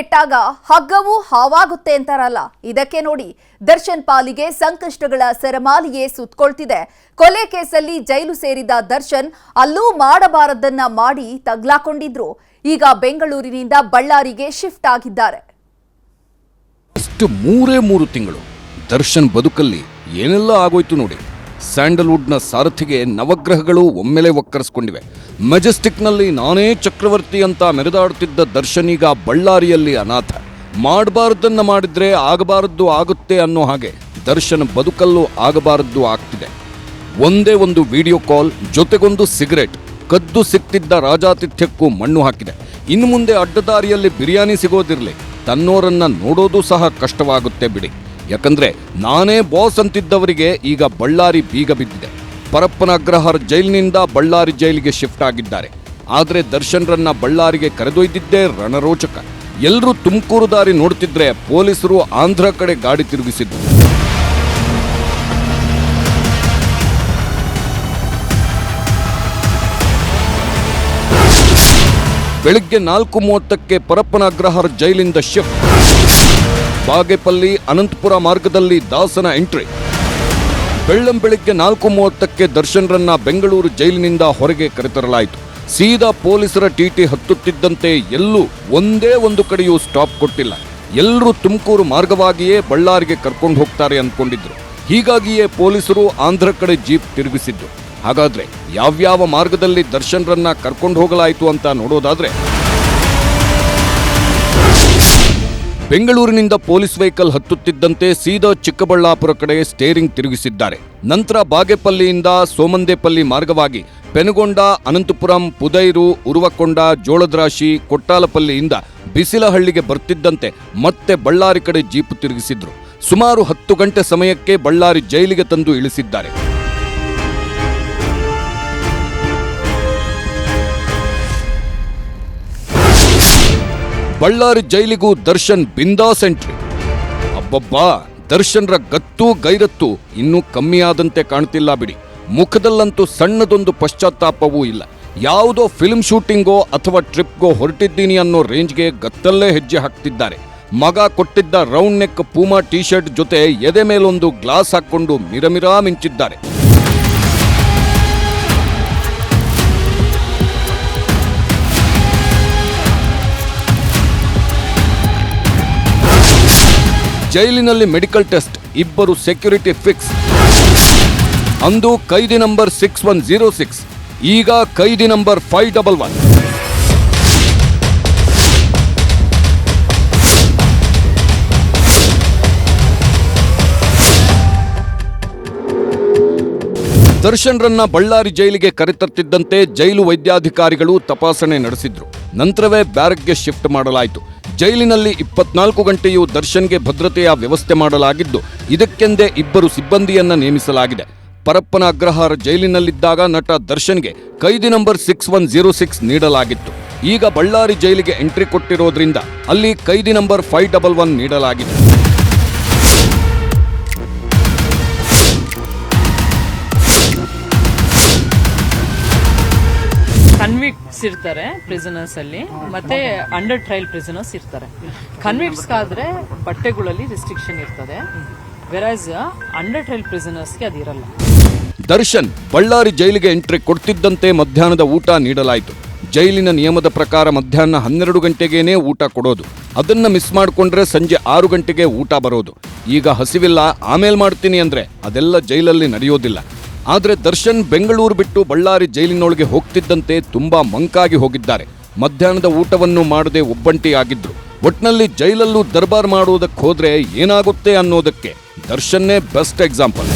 ಕೆಟ್ಟಾಗ ಹಗ್ಗವೂ ಹಾವಾಗುತ್ತೆ ಅಂತಾರಲ್ಲ. ಇದಕ್ಕೆ ನೋಡಿ ದರ್ಶನ್ ಪಾಲಿಗೆ ಸಂಕಷ್ಟಗಳ ಸರಮಾಲಿಯೇ ಸುತ್ಕೊಳ್ತಿದೆ. ಕೊಲೆ ಕೇಸಲ್ಲಿ ಜೈಲು ಸೇರಿದ ದರ್ಶನ್ ಅಲ್ಲೂ ಮಾಡಬಾರದನ್ನ ಮಾಡಿ ತಗ್ಲಾಕೊಂಡಿದ್ರು. ಈಗ ಬೆಂಗಳೂರಿನಿಂದ ಬಳ್ಳಾರಿಗೆ ಶಿಫ್ಟ್ ಆಗಿದ್ದಾರೆ. ಅಷ್ಟು ಮೂರೇ ಮೂರು ತಿಂಗಳು ದರ್ಶನ್ ಬದುಕಲ್ಲಿ ಏನೆಲ್ಲ ಆಗೋಯ್ತು ನೋಡಿ. ಸ್ಯಾಂಡಲ್ವುಡ್ನ ಸಾರಥಿಗೆ ನವಗ್ರಹಗಳು ಒಮ್ಮೆಲೆ ಒಕ್ಕರಿಸ್ಕೊಂಡಿವೆ ಮೆಜೆಸ್ಟಿಕ್ನಲ್ಲಿ ನಾನೇ ಚಕ್ರವರ್ತಿ ಅಂತ ಮೆರೆದಾಡುತ್ತಿದ್ದ ದರ್ಶನೀಗ ಬಳ್ಳಾರಿಯಲ್ಲಿ ಅನಾಥ. ಮಾಡಬಾರ್ದನ್ನ ಮಾಡಿದ್ರೆ ಆಗಬಾರದ್ದು ಆಗುತ್ತೆ ಅನ್ನೋ ಹಾಗೆ ದರ್ಶನ್ ಬದುಕಲ್ಲೂ ಆಗಬಾರದ್ದು ಆಗ್ತಿದೆ. ಒಂದೇ ಒಂದು ವಿಡಿಯೋ ಕಾಲ್, ಜೊತೆಗೊಂದು ಸಿಗರೇಟ್, ಕದ್ದು ಸಿಕ್ತಿದ್ದ ರಾಜಾತಿಥ್ಯಕ್ಕೂ ಮಣ್ಣು ಹಾಕಿದೆ. ಇನ್ನು ಮುಂದೆ ಅಡ್ಡದಾರಿಯಲ್ಲಿ ಬಿರಿಯಾನಿ ಸಿಗೋದಿರಲಿ. ತನ್ನೋರನ್ನ ನೋಡೋದು ಸಹ ಕಷ್ಟವಾಗುತ್ತೆ ಬಿಡಿ. ಯಾಕಂದ್ರೆ ನಾನೇ ಬಾಸ್ ಅಂತಿದ್ದವರಿಗೆ ಈಗ ಬಳ್ಳಾರಿ ಬೀಗ ಬಿದ್ದಿದೆ. ಪರಪ್ಪನ ಅಗ್ರಹಾರ ಜೈಲಿನಿಂದ ಬಳ್ಳಾರಿ ಜೈಲಿಗೆ ಶಿಫ್ಟ್ ಆಗಿದ್ದಾರೆ. ಆದರೆ ದರ್ಶನ್ರನ್ನ ಬಳ್ಳಾರಿಗೆ ಕರೆದೊಯ್ದಿದ್ದೇ ರಣರೋಚಕ. ಎಲ್ಲರೂ ತುಮಕೂರು ದಾರಿ ನೋಡ್ತಿದ್ರೆ ಪೊಲೀಸರು ಆಂಧ್ರ ಕಡೆ ಗಾಡಿ ತಿರುಗಿಸಿದ್ರು. ಬೆಳಿಗ್ಗೆ ನಾಲ್ಕು ಮೂವತ್ತಕ್ಕೆ ಪರಪ್ಪನ ಅಗ್ರಹಾರ ಜೈಲಿಂದ ಶಿಫ್ಟ್. ಬಾಗೇಪಲ್ಲಿ ಅನಂತಪುರ ಮಾರ್ಗದಲ್ಲಿ ದಾಸನ ಎಂಟ್ರಿ. ಬೆಳ್ಳಂ ಬೆಳಿಗ್ಗೆ ನಾಲ್ಕು ಮೂವತ್ತಕ್ಕೆ ದರ್ಶನ್ರನ್ನ ಬೆಂಗಳೂರು ಜೈಲಿನಿಂದ ಹೊರಗೆ ಕರೆತರಲಾಯಿತು. ಸೀದಾ ಪೊಲೀಸರ ಟಿಟಿ ಹತ್ತುತ್ತಿದ್ದಂತೆ ಎಲ್ಲೂ ಒಂದೇ ಒಂದು ಕಡೆಯೂ ಸ್ಟಾಪ್ ಕೊಟ್ಟಿಲ್ಲ. ಎಲ್ಲರೂ ತುಮಕೂರು ಮಾರ್ಗವಾಗಿಯೇ ಬಳ್ಳಾರಿಗೆ ಕರ್ಕೊಂಡು ಹೋಗ್ತಾರೆ ಅಂದ್ಕೊಂಡಿದ್ರು ಹೀಗಾಗಿಯೇ ಪೊಲೀಸರು ಆಂಧ್ರ ಕಡೆ ಜೀಪ್ ತಿರುಗಿಸಿದ್ದು. ಹಾಗಾದ್ರೆ ಯಾವ್ಯಾವ ಮಾರ್ಗದಲ್ಲಿ ದರ್ಶನ್ರನ್ನ ಕರ್ಕೊಂಡು ಹೋಗಲಾಯಿತು ಅಂತ ನೋಡೋದಾದ್ರೆ ಬೆಂಗಳೂರಿನಿಂದ ಪೊಲೀಸ್ ವೆಹಿಕಲ್ ಹತ್ತುತ್ತಿದ್ದಂತೆ ಸೀದಾ ಚಿಕ್ಕಬಳ್ಳಾಪುರ ಕಡೆ ಸ್ಟೇರಿಂಗ್ ತಿರುಗಿಸಿದ್ದಾರೆ. ನಂತರ ಬಾಗೇಪಲ್ಲಿಯಿಂದ ಸೋಮಂದೇಪಲ್ಲಿ ಮಾರ್ಗವಾಗಿ ಪೆನುಗೊಂಡ, ಅನಂತಪುರಂ, ಪುದೈರು, ಉರುವಕೊಂಡ, ಜೋಳದ್ರಾಶಿ, ಕೊಟ್ಟಾಲಪಲ್ಲಿಯಿಂದ ಬಿಸಿಲಹಳ್ಳಿಗೆ ಬರ್ತಿದ್ದಂತೆ ಮತ್ತೆ ಬಳ್ಳಾರಿ ಕಡೆ ಜೀಪ್ ತಿರುಗಿಸಿದ್ರು. ಸುಮಾರು ಹತ್ತು ಗಂಟೆ ಸಮಯಕ್ಕೆ ಬಳ್ಳಾರಿ ಜೈಲಿಗೆ ತಂದು ಇಳಿಸಿದ್ದಾರೆ. ಬಳ್ಳಾರಿ ಜೈಲಿಗೂ ದರ್ಶನ್ ಬಿಂದಾಸ್ ಎಂಟ್ರಿ ಅಬ್ಬಬ್ಬಾ, ದರ್ಶನ್ರ ಗತ್ತು ಗೈರತ್ತು ಇನ್ನೂ ಕಮ್ಮಿ ಆದಂತೆ ಕಾಣ್ತಿಲ್ಲ ಬಿಡಿ. ಮುಖದಲ್ಲಂತೂ ಸಣ್ಣದೊಂದು ಪಶ್ಚಾತ್ತಾಪವೂ ಇಲ್ಲ. ಯಾವುದೋ ಫಿಲ್ಮ್ ಶೂಟಿಂಗೋ ಅಥವಾ ಟ್ರಿಪ್ಗೋ ಹೊರಟಿದ್ದೀನಿ ಅನ್ನೋ ರೇಂಜ್ಗೆ ಗತ್ತಲ್ಲೇ ಹೆಜ್ಜೆ ಹಾಕ್ತಿದ್ದಾರೆ. ಮಗ ಕೊಟ್ಟಿದ್ದ round neck Puma T shirt ಜೊತೆ ಎದೆ ಮೇಲೊಂದು ಗ್ಲಾಸ್ ಹಾಕೊಂಡು ಮಿರಮಿರಾ ಮಿಂಚಿದ್ದಾರೆ. ಜೈಲಿನಲ್ಲಿ ಮೆಡಿಕಲ್ ಟೆಸ್ಟ್, ಇಬ್ಬರು ಸೆಕ್ಯೂರಿಟಿ ಫಿಕ್ಸ್. ಅಂದು ಕೈದಿ number six one zero six, ಈಗ ಕೈದಿ ನಂಬರ್ ಫೈವ್ ಡಬಲ್ ಒನ್. ದರ್ಶನ್ರನ್ನ ಬಳ್ಳಾರಿ ಜೈಲಿಗೆ ಕರೆತರ್ತಿದ್ದಂತೆ ಜೈಲು ವೈದ್ಯಾಧಿಕಾರಿಗಳು ತಪಾಸಣೆ ನಡೆಸಿದ್ರು. ನಂತರವೇ ಬ್ಯಾರಕ್ಗೆ ಶಿಫ್ಟ್ ಮಾಡಲಾಯಿತು. ಜೈಲಿನಲ್ಲಿ ಇಪ್ಪತ್ನಾಲ್ಕು ಗಂಟೆಯೂ ದರ್ಶನ್ಗೆ ಭದ್ರತೆಯ ವ್ಯವಸ್ಥೆ ಮಾಡಲಾಗಿದ್ದು, ಇದಕ್ಕೆಂದೇ ಇಬ್ಬರು ಸಿಬ್ಬಂದಿಯನ್ನ ನೇಮಿಸಲಾಗಿದೆ. ಪರಪ್ಪನ ಅಗ್ರಹಾರ ಜೈಲಿನಲ್ಲಿದ್ದಾಗ ನಟ ದರ್ಶನ್ಗೆ ಕೈದಿ number six one zero six ನೀಡಲಾಗಿತ್ತು. ಈಗ ಬಳ್ಳಾರಿ ಜೈಲಿಗೆ ಎಂಟ್ರಿ ಕೊಟ್ಟಿರೋದ್ರಿಂದ ಅಲ್ಲಿ ಕೈದಿ ನಂಬರ್ ಫೈವ್ ಡಬಲ್ ಒನ್ ನೀಡಲಾಗಿದೆ. ಕನ್ವಿಕ್ಟ್ಸ್ ಇರ್ತಾರೆ ಪ್ರಿಸನರ್ಸ್ ಅಲ್ಲಿ. ಮತ್ತೆ ಅಂಡರ್ ಟ್ರಯಲ್ ಪ್ರಿಸನರ್ಸ್ ಇರ್ತಾರೆ. ಕನ್ವಿಕ್ಟ್ಸ್ ಆದ್ರೆ ಬಟ್ಟೆಗಳಲ್ಲಿ ರಿಸ್ಟ್ರಿಕ್ಷನ್ ಇರ್ತದೆ. ವೆರಾಸ್ ಅಂಡರ್ ಟ್ರಯಲ್ ಪ್ರಿಸನರ್ಸ್ಗೆ ಅದಿರಲ್ಲ. ದರ್ಶನ್ ಬಳ್ಳಾರಿ ಜೈಲಿಗೆ ಎಂಟ್ರಿ ಕೊಡ್ತಿದ್ದಂತೆ ಮಧ್ಯಾಹ್ನದ ಊಟ ನೀಡಲಾಯಿತು. ಜೈಲಿನ ನಿಯಮದ ಪ್ರಕಾರ ಮಧ್ಯಾಹ್ನ ಹನ್ನೆರಡು ಗಂಟೆಗೇನೆ ಊಟ ಕೊಡೋದು. ಅದನ್ನ ಮಿಸ್ ಮಾಡಿಕೊಂಡ್ರೆ ಸಂಜೆ ಆರು ಗಂಟೆಗೆ ಊಟ ಬರೋದು. ಈಗ ಹಸಿವಿಲ್ಲ, ಆಮೇಲೆ ಮಾಡ್ತೀನಿ ಅಂದ್ರೆ ಅದೆಲ್ಲ ಜೈಲಲ್ಲಿ ನಡೆಯೋದಿಲ್ಲ. ಆದ್ರೆ ದರ್ಶನ್ ಬೆಂಗಳೂರು ಬಿಟ್ಟು ಬಳ್ಳಾರಿ ಜೈಲಿನೊಳಗೆ ಹೋಗ್ತಿದ್ದಂತೆ ತುಂಬಾ ಮಂಕಾಗಿ ಹೋಗಿದ್ದಾರೆ. ಮಧ್ಯಾಹ್ನದ ಊಟವನ್ನು ಮಾಡದೆ ಒಬ್ಬಂಟಿಯಾಗಿದ್ರು. ಒಟ್ನಲ್ಲಿ ಜೈಲಲ್ಲೂ ದರ್ಬಾರ್ ಮಾಡುವುದಕ್ಕೆ ಹೋದ್ರೆ ಏನಾಗುತ್ತೆ ಅನ್ನೋದಕ್ಕೆ ದರ್ಶನ್ನೇ best example.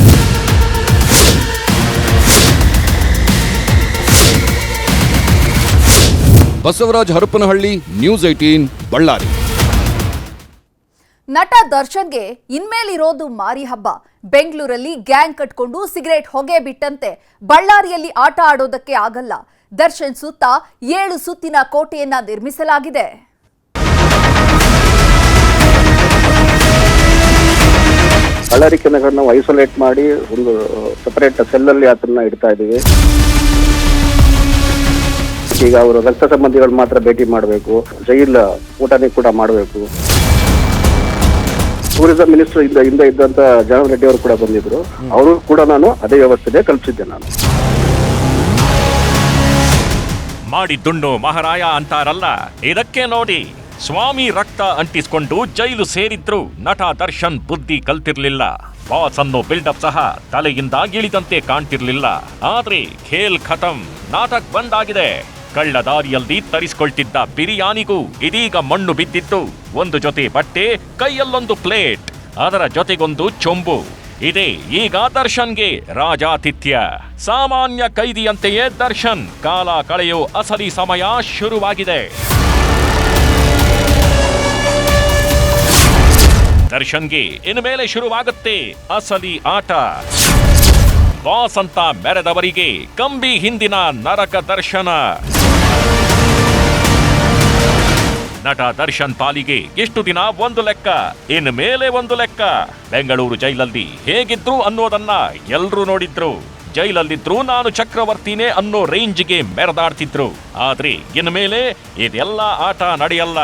Basavaraj Harapanahalli, news eighteen Ballari. ನಟ ದರ್ಶನ್ಗೆ ಇನ್ಮೇಲಿರೋದು ಮಾರಿ ಹಬ್ಬ. ಬೆಂಗಳೂರಲ್ಲಿ ಗ್ಯಾಂಗ್ ಕಟ್ಕೊಂಡು ಸಿಗರೇಟ್ ಹೊಗೆ ಬಿಟ್ಟಂತೆ ಬಳ್ಳಾರಿಯಲ್ಲಿ ಆಟ ಆಡೋದಕ್ಕೆ ಆಗಲ್ಲ. ದರ್ಶನ್ ಸುತ್ತ ಏಳು ಸುತ್ತಿನ ಕೋಟೆಯನ್ನ ನಿರ್ಮಿಸಲಾಗಿದೆ. ಬಳ್ಳಾರಿ ನಾವು ಐಸೋಲೇಟ್ ಮಾಡಿ ಒಂದು ಸಪರೇಟ್ ಸೆಲ್ಲಲ್ಲಿ ಅದನ್ನ ಇಡ್ತಾ ಇದ್ದೀವಿ. ಈಗ ಅವರು ರಕ್ತ ಸಂಬಂಧಿಗಳು ಮಾತ್ರ ಭೇಟಿ ಮಾಡಬೇಕು. ಜೈಲ್ ಊಟನೇ ಕೂಡ ಮಾಡಬೇಕು. ಟೂರಿಸಂ ಮಿನಿಸ್ಟರ್ ಇಂದ ಹಿಂದೆ ಇದ್ದಂತ ಜಗನ್ ರೆಡ್ಡಿ ಅವರು ಕೂಡ ಬಂದಿದ್ರು. ಅವರು ಕೂಡ ನಾನು ಅದೇ ವ್ಯವಸ್ಥೆ ಕಲ್ಪಿಸಿದ್ದೆ ನಾನು. ಮಾಡಿದ್ದುಣ್ಣು ಮಹಾರಾಯ ಅಂತಾರಲ್ಲ ಇದಕ್ಕೆ ನೋಡಿ ಸ್ವಾಮಿ ರಕ್ತ ಅಂಟಿಸಿಕೊಂಡು ಜೈಲು ಸೇರಿದ್ರು ನಟ ದರ್ಶನ್ ಬುದ್ಧಿ ಕಲ್ತಿರ್ಲಿಲ್ಲ. ಬಾಸ್ ಅನ್ನೋ ಬಿಲ್ಡಪ್ ಸಹ ತಲೆಯಿಂದ ಇಳಿದಂತೆ ಕಾಣ್ತಿರ್ಲಿಲ್ಲ. ಆದ್ರೆ ಖೇಲ್ ಖತಂ ನಾಟಕ್ ಬಂದಾಗಿದೆ ಕಳ್ಳ ದಾರಿಯಲ್ಲಿ ತರಿಸಿಕೊಳ್ತಿದ್ದ ಬಿರಿಯಾನಿಗೂ ಇದೀಗ ಮಣ್ಣು ಬಿದ್ದಿತ್ತು. ಒಂದು ಜೊತೆ ಬಟ್ಟೆ, ಕೈಯಲ್ಲೊಂದು ಪ್ಲೇಟ್, ಅದರ ಜೊತೆಗೊಂದು ಚೊಂಬು. ಇದೇ ಈಗ ದರ್ಶನ್ಗೆ ರಾಜಾತಿಥ್ಯ. ಸಾಮಾನ್ಯ ಕೈದಿಯಂತೆಯೇ ದರ್ಶನ್, ಕಾಲ ಕಳೆಯೋ ಅಸಲಿ ಸಮಯ ಶುರುವಾಗಿದೆ. ದರ್ಶನ್ಗೆ ಮೇಲೆ ಶುರುವಾಗುತ್ತೆ ಅಸಲಿ ಆಟ. ಬಾಸ್ ಅಂತ ಮೆರೆದವರಿಗೆ ಕಂಬಿ ಹಿಂದಿನ ನರಕ ದರ್ಶನ. ನಟ ದರ್ಶನ್ ಪಾಲಿಗೆ ಎಷ್ಟು ದಿನ ಒಂದು ಲೆಕ್ಕ? ಇನ್ ಮೇಲೆ ಒಂದು ಲೆಕ್ಕ. ಬೆಂಗಳೂರು ಜೈಲಲ್ಲಿ ಹೇಗಿದ್ರು ಅನ್ನೋದನ್ನ ಎಲ್ರೂ ನೋಡಿದ್ರು. ಜೈಲಲ್ಲಿದ್ರು ನಾನು ಚಕ್ರವರ್ತಿನೇ ಅನ್ನೋ ರೇಂಜ್ಗೆ ಮೆರೆದಾಡ್ತಿದ್ರು. ಆದ್ರೆ ಇನ್ಮೇಲೆ ಇದೆಲ್ಲ ಆಟ ನಡೆಯಲ್ಲ.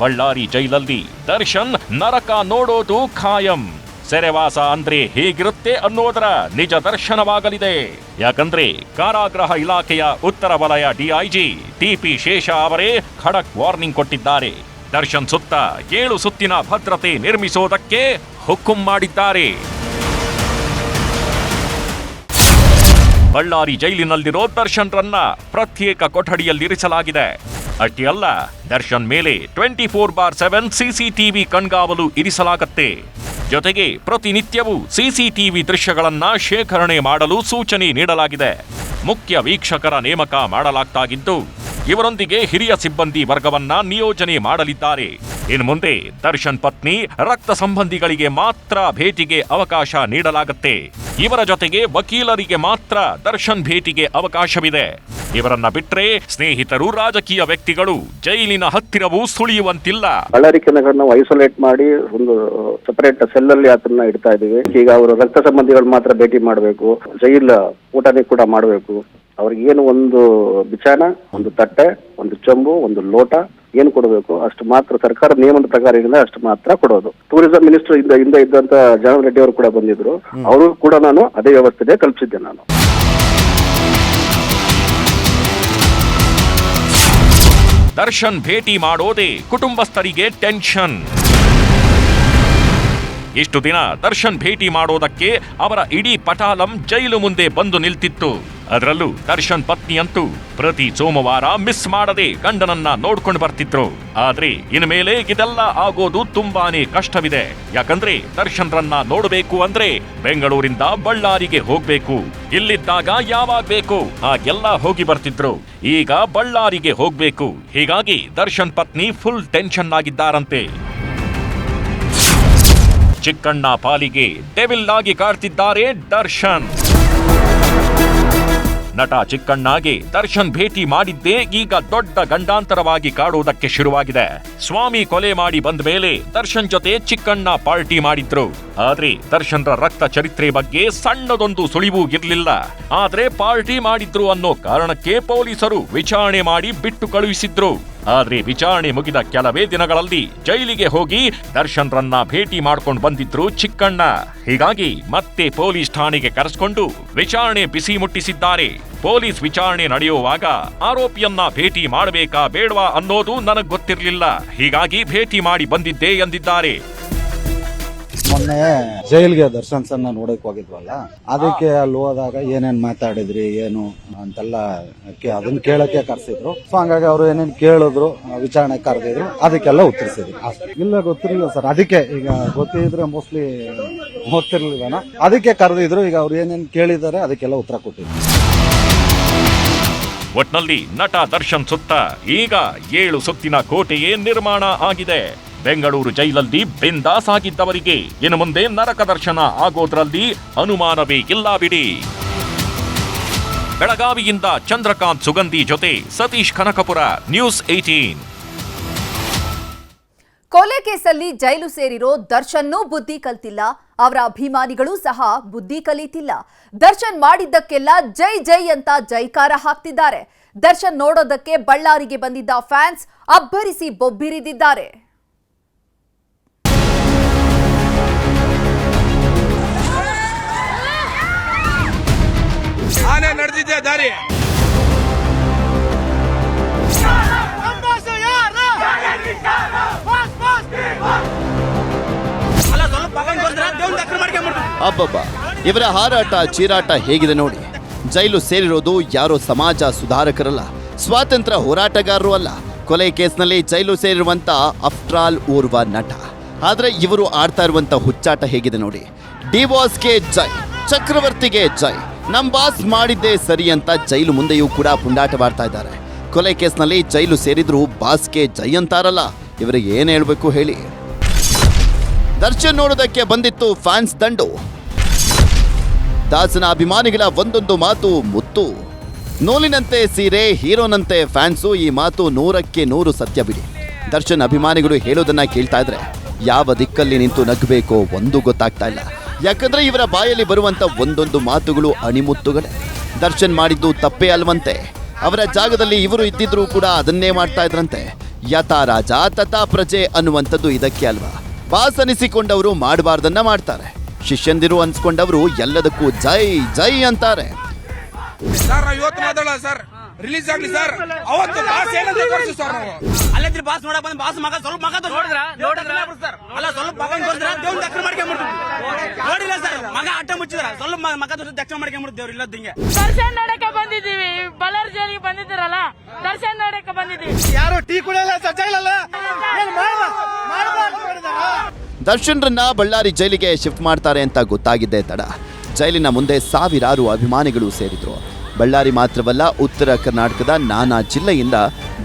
ಬಳ್ಳಾರಿ ಜೈಲಲ್ಲಿ ದರ್ಶನ್ ನರಕ ನೋಡೋದು ಖಾಯಂ. ಸೆರೆವಾಸ ಅಂದ್ರೆ ಹೀಗಿರುತ್ತೆ ಅನ್ನೋದರ ನಿಜ ದರ್ಶನವಾಗಲಿದೆ. ಯಾಕಂದ್ರೆ ಕಾರಾಗೃಹ ಇಲಾಖೆಯ ಉತ್ತರ ವಲಯ ಡಿಐಜಿ ಟಿಪಿ ಶೇಷ ಅವರೇ ಖಡಕ್ ವಾರ್ನಿಂಗ್ ಕೊಟ್ಟಿದ್ದಾರೆ. ದರ್ಶನ್ ಸುತ್ತ ಏಳು ಸುತ್ತಿನ ಭದ್ರತೆ ನಿರ್ಮಿಸೋದಕ್ಕೆ ಹುಕ್ಕುಂ ಮಾಡಿದ್ದಾರೆ. ಬಳ್ಳಾರಿ ಜೈಲಿನಲ್ಲಿರೋ ದರ್ಶನ್ ರನ್ನ ಪ್ರತ್ಯೇಕ ಕೊಠಡಿಯಲ್ಲಿರಿಸಲಾಗಿದೆ. ಅಷ್ಟೇ ಅಲ್ಲ. ದರ್ಶನ್ ಮೇಲೆ twenty four bar seven CCTV ಕಣ್ಗಾವಲು ಇರಿಸಲಾಗತ್ತೆ. ಜೊತೆಗೆ ಪ್ರತಿನಿತ್ಯವೂ ಸಿಸಿಟಿವಿ ದೃಶ್ಯಗಳನ್ನ ಶೇಖರಣೆ ಮಾಡಲು ಸೂಚನೆ ನೀಡಲಾಗಿದೆ. ಮುಖ್ಯ ವೀಕ್ಷಕರ ನೇಮಕ ಮಾಡಲಾಗ್ತಾಗಿದ್ದು, ಇವರೊಂದಿಗೆ ಹಿರಿಯ ಸಿಬ್ಬಂದಿ ವರ್ಗವನ್ನ ನಿಯೋಜನೆ ಮಾಡಲಿದ್ದಾರೆ. ಇನ್ನು ಮುಂದೆ ದರ್ಶನ್ ಪತ್ನಿ, ರಕ್ತ ಸಂಬಂಧಿಗಳಿಗೆ ಮಾತ್ರ ಭೇಟಿಗೆ ಅವಕಾಶ ನೀಡಲಾಗುತ್ತೆ. ಇವರ ಜೊತೆಗೆ ವಕೀಲರಿಗೆ ಮಾತ್ರ ದರ್ಶನ್ ಭೇಟಿಗೆ ಅವಕಾಶವಿದೆ. ಇವರನ್ನ ಬಿಟ್ರೆ ಸ್ನೇಹಿತರು, ರಾಜಕೀಯ ವ್ಯಕ್ತಿಗಳು ಜೈಲಿನ ಹತ್ತಿರವೂ ಸುಳಿಯುವಂತಿಲ್ಲ. ಬಳ್ಳಾರಿ ಕೇಂದ್ರಗಳನ್ನ ನಾವು ಐಸೋಲೇಟ್ ಮಾಡಿ ಒಂದು ಸಪರೇಟ್ ಸೆಲ್ ಅಲ್ಲಿ ಇಡ್ತಾ ಇದೀವಿ ಈಗ ಅವರು ರಕ್ತ ಸಂಬಂಧಿಗಳು ಮಾತ್ರ ಭೇಟಿ ಮಾಡಬೇಕು. ಜೈಲ್ ಊಟನೇ ಕೂಡ ಮಾಡಬೇಕು. ಅವ್ರಿಗೆ ಏನು ಒಂದು ಬಿಚಾನ ಒಂದು ತಟ್ಟೆ ಒಂದು ಚಂಬು ಒಂದು ಲೋಟ ಏನು ಕೊಡಬೇಕು? ಅಷ್ಟು ಮಾತ್ರ ಸರ್ಕಾರ ನಿಯಮದ ಪ್ರಕಾರ ಏನಿದೆ ಅಷ್ಟು ಮಾತ್ರ ಕೊಡೋದು. ಟೂರಿಸಂ ಮಿನಿಸ್ಟರ್ ಇಂದ ಹಿಂದೆ ಇದ್ದಂತ ಜನ ರೆಡ್ಡಿ ಅವರು ಕೂಡ ಬಂದಿದ್ರು. ಅವರು ಕೂಡ ನಾನು ಅದೇ ವ್ಯವಸ್ಥೆ ಕಲ್ಪಿಸಿದ್ದೆ ನಾನು. ದರ್ಶನ್ ಭೇಟಿ ಮಾಡೋದೇ ಕುಟುಂಬಸ್ಥರಿಗೆ ಟೆನ್ಷನ್ ಇಷ್ಟು ದಿನ ದರ್ಶನ್ ಭೇಟಿ ಮಾಡೋದಕ್ಕೆ ಅವರ ಇಡೀ ಪಟಾಲಂ ಜೈಲು ಮುಂದೆ ಬಂದು ನಿಲ್ತಿತ್ತು. ಅದರಲ್ಲೂ ದರ್ಶನ್ ಪತ್ನಿ ಅಂತೂ ಪ್ರತಿ ಸೋಮವಾರ ಮಿಸ್ ಮಾಡದೆ ಗಂಡನನ್ನ ನೋಡ್ಕೊಂಡು ಬರ್ತಿದ್ರು. ಆದ್ರೆ ಇನ್ಮೇಲೆ ಇದೆಲ್ಲ ಆಗೋದು ತುಂಬಾನೇ ಕಷ್ಟವಿದೆ. ಯಾಕಂದ್ರೆ ದರ್ಶನ್ ರನ್ನ ನೋಡಬೇಕು ಅಂದ್ರೆ ಬೆಂಗಳೂರಿಂದ ಬಳ್ಳಾರಿಗೆ ಹೋಗ್ಬೇಕು. ಇಲ್ಲಿದ್ದಾಗ ಯಾವಾಗ ಬೇಕು? ಆಗೆಲ್ಲ ಹೋಗಿ ಬರ್ತಿದ್ರು. ಈಗ ಬಳ್ಳಾರಿಗೆ ಹೋಗ್ಬೇಕು. ಹೀಗಾಗಿ ದರ್ಶನ್ ಪತ್ನಿ ಫುಲ್ ಟೆನ್ಷನ್ ಆಗಿದ್ದಾರಂತೆ. ಚಿಕ್ಕಣ್ಣ ಪಾಲಿಗೆ ಡೆವಿಲ್ ಆಗಿ ಕಾಡ್ತಿದ್ದಾರೆ ದರ್ಶನ್. ನಟ ಚಿಕ್ಕಣ್ಣಾಗಿ ದರ್ಶನ್ ಭೇಟಿ ಮಾಡಿದ್ದೇ ಈಗ ದೊಡ್ಡ ಗಂಡಾಂತರವಾಗಿ ಕಾಡುವುದಕ್ಕೆ ಶುರುವಾಗಿದೆ. ಸ್ವಾಮಿ ಕೊಲೆ ಮಾಡಿ ಬಂದ ಮೇಲೆ ದರ್ಶನ್ ಜೊತೆ ಚಿಕ್ಕಣ್ಣ ಪಾರ್ಟಿ ಮಾಡಿದ್ರು. ಆದ್ರೆ ದರ್ಶನ್ರ ರಕ್ತ ಚರಿತ್ರೆ ಬಗ್ಗೆ ಸಣ್ಣದೊಂದು ಸುಳಿವು ಇರಲಿಲ್ಲ. ಆದ್ರೆ ಪಾರ್ಟಿ ಮಾಡಿದ್ರು ಅನ್ನೋ ಕಾರಣಕ್ಕೆ ಪೊಲೀಸರು ವಿಚಾರಣೆ ಮಾಡಿ ಬಿಟ್ಟು ಕಳುಹಿಸಿದ್ರು. ಆದ್ರೆ ವಿಚಾರಣೆ ಮುಗಿದ ಕೆಲವೇ ದಿನಗಳಲ್ಲಿ ಜೈಲಿಗೆ ಹೋಗಿ ದರ್ಶನ್ ರನ್ನ ಭೇಟಿ ಮಾಡ್ಕೊಂಡು ಬಂದಿದ್ರು ಚಿಕ್ಕಣ್ಣ. ಹೀಗಾಗಿ ಮತ್ತೆ ಪೊಲೀಸ್ ಠಾಣೆಗೆ ಕರೆಸ್ಕೊಂಡು ವಿಚಾರಣೆ ಬಿಸಿ ಮುಟ್ಟಿಸಿದ್ದಾರೆ. ಪೊಲೀಸ್ ವಿಚಾರಣೆ ನಡೆಯುವಾಗ ಆರೋಪಿಯನ್ನ ಭೇಟಿ ಮಾಡಬೇಕಾ ಬೇಡವಾ ಅನ್ನೋದು ನನಗ್ ಗೊತ್ತಿರಲಿಲ್ಲ. ಹೀಗಾಗಿ ಭೇಟಿ ಮಾಡಿ ಬಂದಿದ್ದೆ ಎಂದಿದ್ದಾರೆ. ಮೊನ್ನೆ ಜೈಲ್ಗೆ ದರ್ಶನ್ ಸನ್ನ ನೋಡಕ್ ಹೋಗಿದ್ವಲ್ಲ? ಅದಕ್ಕೆ ಅಲ್ಲಿ ಹೋದಾಗ ಏನೇನ್ ಮಾತಾಡಿದ್ರಿ, ಏನು ಅಂತೆಲ್ಲ ಅದನ್ನ ಕೇಳಕ್ಕೆ ಕರ್ಸಿದ್ರು. ಸೊ ಹಂಗಾಗಿ ಅವ್ರು ಏನೇನ್ ಕೇಳಿದ್ರು, ವಿಚಾರಣೆ ಕರೆದಿದ್ರು, ಅದಕ್ಕೆಲ್ಲ ಉತ್ತರಿಸಿದ್ರು. ಇಲ್ಲ, ಗೊತ್ತಿರಲಿಲ್ಲ ಸರ್. ಅದಕ್ಕೆ ಈಗ ಗೊತ್ತಿದ್ರೆ ಮೋಸ್ಟ್ಲಿ ಗೊತ್ತಿರ್ಲಿಲ್ಲ ಅದಕ್ಕೆ ಕರೆದಿದ್ರು, ಈಗ ಅವ್ರು ಏನೇನ್ ಕೇಳಿದ್ದಾರೆ, ಅದಕ್ಕೆಲ್ಲ ಉತ್ತರ ಕೊಟ್ಟಿದ್ರು. ಒಟ್ನಲ್ಲಿ ನಟ ದರ್ಶನ್ ಸುತ್ತ ಈಗ ಏಳು ಸುತ್ತಿನ ಕೋಟೆಯೇ ನಿರ್ಮಾಣ ಆಗಿದೆ. ಬೆಂಗಳೂರು ಜೈಲಲ್ಲಿ ಬಿಂದಾಸ್ ಆಗಿದ್ದವರಿಗೆ ಇನ್ನು ಮುಂದೆ ನರಕ ದರ್ಶನ ಆಗೋದ್ರಲ್ಲಿ ಅನುಮಾನವೇ ಇಲ್ಲ ಬಿಡಿ. ಬೆಳಗಾವಿಯಿಂದ ಚಂದ್ರಕಾಂತ್ ಸುಗಂಧಿ ಜೊತೆ ಸತೀಶ್ ಕನಕಪುರ, ನ್ಯೂಸ್ ಏಟೀನ್ ಕೊಲೆ ಕೇಸಲ್ಲಿ ಜೈಲು ಸೇರಿರೋ ದರ್ಶನ್ನೂ ಬುದ್ಧಿ ಕಲ್ತಿಲ್ಲ. ಅವರ ಅಭಿಮಾನಿಗಳು ಸಹ ಬುದ್ಧಿ ಕಲಿತಿಲ್ಲ. ದರ್ಶನ್ ಮಾಡಿದ್ದಕ್ಕೆಲ್ಲ ಜೈ ಜೈ ಅಂತ ಜೈಕಾರ ಹಾಕ್ತಿದ್ದಾರೆ. ದರ್ಶನ್ ನೋಡೋದಕ್ಕೆ ಬಳ್ಳಾರಿಗೆ ಬಂದಿದ್ದ ಫ್ಯಾನ್ಸ್ ಅಬ್ಬರಿಸಿ ಬೊಬ್ಬಿರಿದಿದ್ದಾರೆ. ನಡೆದಿದ್ದೆ ದಾರಿ ಅಬ್ಬಬ್ಬ, ಇವರ ಹಾರಾಟ, ಚೀರಾಟ ಹೇಗಿದೆ ನೋಡಿ. ಜೈಲು ಸೇರಿರೋದು ಯಾರೋ ಸಮಾಜ ಸುಧಾರಕರಲ್ಲ, ಸ್ವಾತಂತ್ರ್ಯ ಹೋರಾಟಗಾರರು ಅಲ್ಲ. ಕೊಲೆ ಕೇಸ್ನಲ್ಲಿ ಜೈಲು ಸೇರಿರುವಂತ ಅಫ್ಟ್ರಾಲ್ ಓರ್ವ ನಟ. ಆದ್ರೆ ಇವರು ಆಡ್ತಾ ಇರುವಂತ ಹುಚ್ಚಾಟ ಹೇಗಿದೆ ನೋಡಿ. ಡಿವಾಸ್ಗೆ ಜೈ, ಚಕ್ರವರ್ತಿಗೆ ಜೈ. ನಮ್ ಬಾಸ್ ಮಾಡಿದ್ದೇ ಸರಿ ಅಂತ ಜೈಲು ಮುಂದೆಯೂ ಕೂಡ ಪುಂಡಾಟವಾಡ್ತಾ ಇದ್ದಾರೆ. ಕೊಲೆ ಕೇಸ್ನಲ್ಲಿ ಜೈಲು ಸೇರಿದ್ರು ಬಾಸ್ಗೆ ಜೈ ಅಂತಾರಲ್ಲ. ಇವರಿಗೆ ಏನು ಹೇಳ್ಬೇಕು ಹೇಳಿ. ದರ್ಶನ್ ನೋಡೋದಕ್ಕೆ ಬಂದಿತ್ತು ಫ್ಯಾನ್ಸ್ ದಂಡು. ದಾಸನ ಅಭಿಮಾನಿಗಳ ಒಂದೊಂದು ಮಾತು ಮುತ್ತು. ನೂಲಿನಂತೆ ಸೀರೆ, ಹೀರೋನಂತೆ ಫ್ಯಾನ್ಸು, ಈ ಮಾತು ನೂರಕ್ಕೆ ನೂರು ಸತ್ಯ ಬಿಡಿ. ದರ್ಶನ್ ಅಭಿಮಾನಿಗಳು ಹೇಳೋದನ್ನ ಕೇಳ್ತಾ ಇದ್ರೆ ಯಾವ ದಿಕ್ಕಲ್ಲಿ ನಿಂತು ನಗ್ಬೇಕೋ ಒಂದು ಗೊತ್ತಾಗ್ತಾ ಇಲ್ಲ. ಯಾಕಂದ್ರೆ ಇವರ ಬಾಯಲ್ಲಿ ಬರುವಂತ ಒಂದೊಂದು ಮಾತುಗಳು ಅಣಿಮುತ್ತುಗಳೇ. ದರ್ಶನ್ ಮಾಡಿದ್ದು ತಪ್ಪೇ ಅಲ್ವಂತೆ. ಅವರ ಜಾಗದಲ್ಲಿ ಇವರು ಇದ್ದಿದ್ರು ಕೂಡ ಅದನ್ನೇ ಮಾಡ್ತಾ ಇದ್ರಂತೆ. ಯಥಾ ರಾಜ, ತಥಾ ಪ್ರಜೆ ಅನ್ನುವಂಥದ್ದು ಇದಕ್ಕೆ ಅಲ್ವಾ? ಬಾಸ್ ಅನಿಸಿಕೊಂಡವರು ಮಾಡಬಾರ್ದನ್ನ ಮಾಡ್ತಾರೆ. ಶಿಷ್ಯಂದಿರು ಅನ್ಸ್ಕೊಂಡವರು ಎಲ್ಲದಕ್ಕೂ ಜೈ ಜೈ ಅಂತಾರೆ. ರಿಲೀಸ್ ಆಗ್ಲಿ ಸರ್ ಅವತ್ತು ಬಾಸ್ ಏನಂತ ತೋರಿಸಿ ಸರ್ ನಾವು. ಅಲ್ಲದ್ರೆ ಬಾಸ್ ನೋಡಕ್ ಬಂದ್ ಬಾಸ್ ಮಗ ಸ್ವಲ್ಪ ಮಗ ನೋಡಿದ್ರ? ನೋಡಿದ್ರ? ಸರ್ ಅಲ್ಲ ಸ್ವಲ್ಪ ಮಗ ಬಂದ್ರ ದೇವ್ರ ದಕ್ಷಿಣ ಮಾಡ್ಕೊಂಡ್ಬಿಡ್ತೀವಿ ನೋಡಿಲ್ಲ ಸರ್ ಮಗ ಅಟ್ಟ ಮುಚ್ಚಿದ್ರ? ಸ್ವಲ್ಪ ಮ- ಮಗ ತೋರಿಸಿ ದಕ್ಷಿಣ ಮಾಡ್ಕೊಂಡ್ಬಿಡ್ತು ದೇವ್ರ ಇಲ್ಲದ ಹಿಂಗೆ. ದರ್ಶನ್ ನೋಡಕ್ಕೆ ಬಂದಿದ್ದೀವಿ. ಬಳ್ಳಾರಿ ಜೈಲಿಗೆ ಬಂದಿದ್ರಲ್ಲ ದರ್ಶನ್ ನೋಡಕ್ಕೆ ಬಂದಿದ್ದೀವಿ. ಯಾರು ಟೀ ಕುಡಿಯಲ್ಲ ಸಜ್ಜಾಯಿಲ್ಲ ದರ್ಶನ್ರನ್ನ ಬಳ್ಳಾರಿ ಜೈಲಿಗೆ ಶಿಫ್ಟ್ ಮಾಡ್ತಾರೆ ಅಂತ ಗೊತ್ತಾಗಿದ್ದೇ ತಡ. ಜೈಲಿನ ಮುಂದೆ ಸಾವಿರಾರು ಅಭಿಮಾನಿಗಳು ಸೇರಿದ್ರು. ಬಳ್ಳಾರಿ ಮಾತ್ರವಲ್ಲ, ಉತ್ತರ ಕರ್ನಾಟಕದ ನಾನಾ ಜಿಲ್ಲೆಯಿಂದ